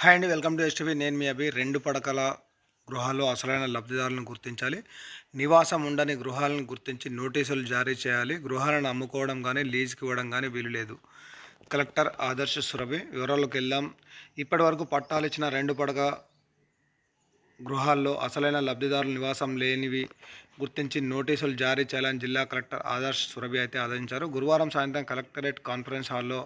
Hi అండి welcome to STV నేను మీ అభి. రెండు పడకల గృహాలు అసలైన లబ్ధిదారులను గుర్తించాలి. నివాసం ఉండని గృహాలను గుర్తించి నోటీసులు జారీ చేయాలి. గృహాలను అమ్ముకోవడం కానీ లీజుకి ఇవ్వడం కానీ వీలు లేదు. కలెక్టర్ ఆదర్శ సురభి వివరాలకు వెళ్దాం. ఇప్పటి వరకు పట్టాలు ఇచ్చిన రెండు పడక గృహాల్లో అసలైన లబ్ధిదారుల నివాసం లేనివి గుర్తించి నోటీసులు జారీ చేయాలని జిల్లా కలెక్టర్ ఆదర్శ్ సురభి అయితే ఆదేశించారు. గురువారం సాయంత్రం కలెక్టరేట్ కాన్ఫరెన్స్ హాల్లో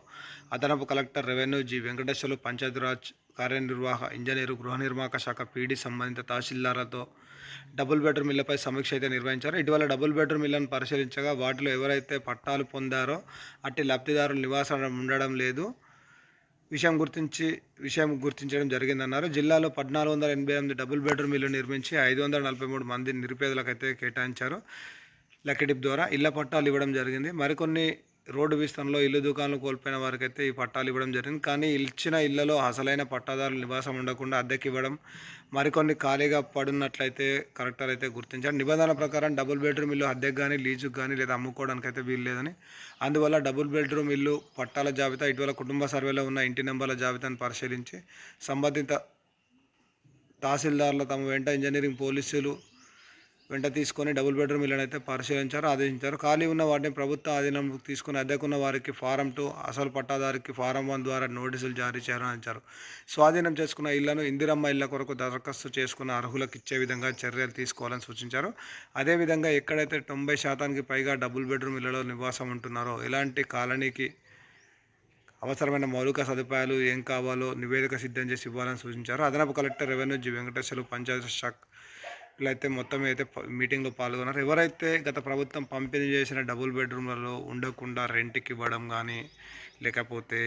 అదనపు collector revenue G. Venkateswarlu Panchayati Raj కార్యనిర్వాహ engineer గృహ నిర్మాణ శాఖ పీడీ సంబంధిత తహసీల్దార్లతో డబుల్ బెడ్రూమ్ ఇళ్ళపై సమీక్ష అయితే నిర్వహించారు. ఇటీవల డబుల్ బెడ్రూమ్ ఇళ్ళను పరిశీలించగా వాటిలో ఎవరైతే పట్టాలు పొందారో అట్టి లబ్ధిదారులు నివాసం ఉండడం లేదు. విషయం గుర్తించి విషయం గుర్తించడం జరిగిందన్నారు. జిల్లాలో పద్నాలుగు వందల ఎనభై ఎనిమిది డబుల్ బెడ్రూమ్ ఇల్లు నిర్మించి ఐదు వందల నలభై మూడు మంది నిరుపేదలకైతే కేటాయించారు. లక్కడిప్ ద్వారా ఇళ్ళ పట్టాలు ఇవ్వడం జరిగింది. మరికొన్ని రోడ్డు విస్తరణలో ఇల్లు దుకాణాలు కోల్పోయిన వారికైతే ఈ పట్టాలు ఇవ్వడం జరిగింది. కానీ ఇచ్చిన ఇళ్ళలో అసలైన పట్టాదారులు నివాసం ఉండకుండా అద్దెకి ఇవ్వడం మరికొన్ని ఖాళీగా పడున్నట్లయితే కలెక్టర్ అయితే గుర్తించారు. నిబంధనల ప్రకారం డబుల్ బెడ్రూమ్ ఇల్లు అద్దెకు కానీ లీజుకు కానీ లేదా అమ్ముకోవడానికి అయితే వీలు లేదని. అందువల్ల డబుల్ బెడ్రూమ్ ఇల్లు పట్టాల జాబితా ఇటీవల కుటుంబ సర్వేలో ఉన్న ఇంటి నెంబర్ల జాబితాను పరిశీలించి సంబంధిత తహసీల్దార్లు తమ వెంట ఇంజనీరింగ్ పోలీసులు వెంట తీసుకొని డబుల్ బెడ్రూమ్ ఇళ్ళని అయితే పరిశీలించారు ఆదేశించారు. ఖాళీ ఉన్న వాటిని ప్రభుత్వ ఆధీనంలోకి తీసుకుని అద్దెకున్న వారికి ఫారం టూ అసలు పట్టాదారికి ఫారం వన్ ద్వారా నోటీసులు జారీ చేయాలని స్వాధీనం చేసుకున్న ఇళ్ళను ఇందిరమ్మ ఇళ్ళ కొరకు దరఖాస్తు చేసుకున్న అర్హులకు ఇచ్చే విధంగా చర్యలు తీసుకోవాలని సూచించారు. అదేవిధంగా ఎక్కడైతే తొంభై శాతానికి పైగా డబుల్ బెడ్రూమ్ ఇళ్ళలో నివాసం ఉంటున్నారో ఇలాంటి కాలనీకి అవసరమైన మౌలిక సదుపాయాలు ఏం కావాలో నివేదిక సిద్ధం చేసి ఇవ్వాలని సూచించారు. అదనపు collector revenue G. Venkateswaru panchayati శాఖ అయితే మొత్తం అయితే మీటింగ్లో పాల్గొన్నారు. ఎవరైతే గత ప్రభుత్వం పంపిణీ చేసిన డబుల్ బెడ్రూమ్లలో ఉండకుండా రెంట్కి ఇవ్వడం కానీ లేకపోతే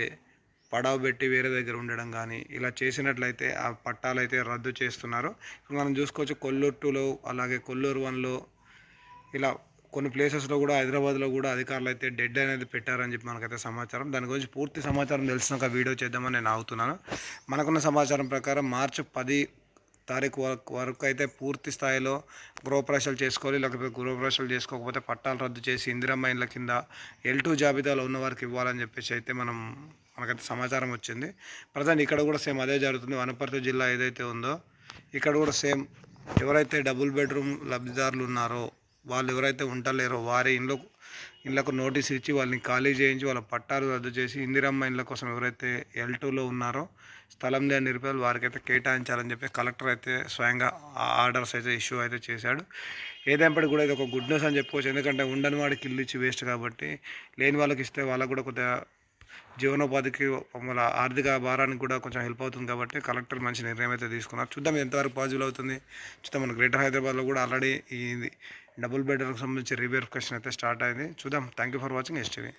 పడవ పెట్టి వేరే దగ్గర ఉండడం కానీ ఇలా చేసినట్లయితే ఆ పట్టాలు అయితే రద్దు చేస్తున్నారు. ఇప్పుడు మనం చూసుకోవచ్చు కొల్లూరు టూలో అలాగే కొల్లూరు వన్లో ఇలా కొన్ని ప్లేసెస్లో కూడా హైదరాబాద్లో కూడా అధికారులు అయితే డెడ్ అనేది పెట్టారని చెప్పి మనకైతే సమాచారం. దాని గురించి పూర్తి సమాచారం తెలిసినాక వీడియో చేద్దామని నేను ఆగుతున్నాను. మనకున్న సమాచారం ప్రకారం మార్చి పది తారీఖు వరకు వరకు అయితే పూర్తి స్థాయిలో గృహప్రవేశాలు చేసుకోవాలి లేకపోతే గృహప్రవేశాలు చేసుకోకపోతే పట్టాలు రద్దు చేసి ఇందిరమ్మ ఇండ్ల కింద ఎల్ టూ జాబితాలో ఉన్న వారికి ఇవ్వాలని చెప్పేసి అయితే మనం మనకైతే సమాచారం వచ్చింది. ప్రజెంట్ ఇక్కడ కూడా సేమ్ అదే జరుగుతుంది. వనపర్తి జిల్లా ఏదైతే ఉందో ఇక్కడ కూడా సేమ్ ఎవరైతే డబుల్ బెడ్రూమ్ లబ్ధిదారులు ఉన్నారో వాళ్ళు ఎవరైతే ఉంటలేరో వారి ఇంట్లో ఇళ్ళకు నోటీస్ ఇచ్చి వాళ్ళని ఖాళీ చేయించి వాళ్ళ పట్టాలు రద్దు చేసి ఇందిరమ్మ ఇండ్ల కోసం ఎవరైతే ఎల్ టూలో ఉన్నారో స్థలం లేని నిరుపేదలు వారికైతే కేటాయించాలని చెప్పి కలెక్టర్ అయితే స్వయంగా ఆర్డర్స్ అయితే ఇష్యూ అయితే చేశాడు. ఏదైనప్పటికీ కూడా ఇది ఒక గుడ్ న్యూస్ అని చెప్పుకోవచ్చు. ఎందుకంటే ఉండని వాడికి ఇల్లు ఇచ్చి వేస్ట్ కాబట్టి లేని వాళ్ళకి ఇస్తే వాళ్ళకు కూడా కొద్దిగా జీవనోపాధికి వాళ్ళ ఆర్థిక భారానికి కూడా కొంచెం హెల్ప్ అవుతుంది కాబట్టి కలెక్టర్ మంచి నిర్ణయం అయితే తీసుకున్నారు. చూద్దాం ఎంతవరకు పాజిబుల్ అవుతుంది. చూద్దాం మన గ్రేటర్ హైదరాబాద్లో కూడా ఆల్రెడీ ఈ డబుల్ బెడ్రూమ్కి సంబంధించి రీవెరిఫికేషన్ అయితే స్టార్ట్ అయింది. చూద్దాం. Thank you for watching STV.